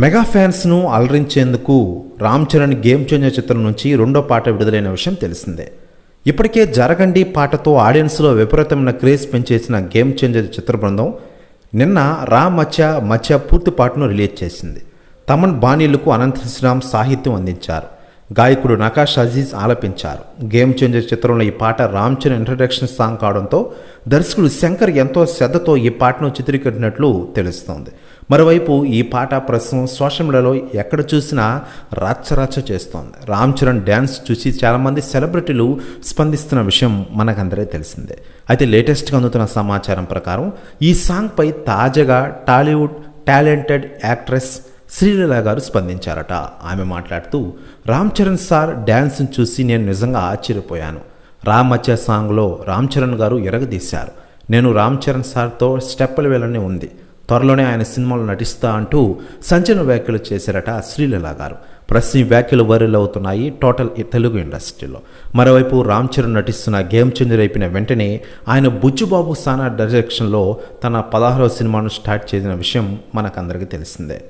Mega ఫ్యాన్స్ను అలరించేందుకు Ram Charan game changer చిత్రం నుంచి రెండో పాట విడుదలైన విషయం తెలిసిందే. ఇప్పటికే జరగండి పాటతో ఆడియన్స్లో విపరీతమైన క్రేజ్ పెంచేసిన గేమ్ చేంజర్ చిత్ర బృందం నిన్న రా మచ్చ మచ్చ పూర్తి పాటను రిలీజ్ చేసింది. తమన్ బాణీలకు అనంత శ్రీరామ్ సాహిత్యం అందించారు. గాయకుడు నకాష్ అజీజ్ ఆలపించారు. గేమ్ చేంజర్ చిత్రంలో ఈ పాట రామ్ చరణ్ ఇంట్రడక్షన్ సాంగ్ కావడంతో దర్శకుడు శంకర్ ఎంతో శ్రద్ధతో ఈ పాటను చిత్రీకరించినట్లు తెలుస్తోంది. మరోవైపు ఈ పాట ప్రస్తుతం సోషల్ మీడియాలో ఎక్కడ చూసినా రచ్చరచ్చ చేస్తోంది. రామ్ చరణ్ డ్యాన్స్ చూసి చాలామంది సెలబ్రిటీలు స్పందిస్తున్న విషయం మనకందరే తెలిసిందే. అయితే లేటెస్ట్గా అందుతున్న సమాచారం ప్రకారం ఈ సాంగ్పై తాజాగా టాలీవుడ్ టాలెంటెడ్ యాక్ట్రెస్ శ్రీలీల గారు స్పందించారట. ఆమె మాట్లాడుతూ రామ్ చరణ్ సార్ డ్యాన్స్ని చూసి నేను నిజంగా ఆశ్చర్యపోయాను. రామ్ మచ్చ సాంగ్లో రామ్ చరణ్ గారు ఎరగదీశారు. నేను రామ్ చరణ్ సార్తో స్టెప్పుల వెళ్ళని ఉంది. త్వరలోనే ఆయన సినిమాలో నటిస్తా అంటూ సంచలన వ్యాఖ్యలు చేశారట శ్రీలీల గారు. ప్రస్తుతం వ్యాఖ్యలు వైరల్ అవుతున్నాయి టోటల్ తెలుగు ఇండస్ట్రీలో. మరోవైపు రామ్ చరణ్ నటిస్తున్న గేమ్ చేంజర్ అయిపోయిన వెంటనే ఆయన బుజ్జుబాబు సానా డైరెక్షన్లో తన పదహారవ సినిమాను స్టార్ట్ చేసిన విషయం మనకందరికీ తెలిసిందే.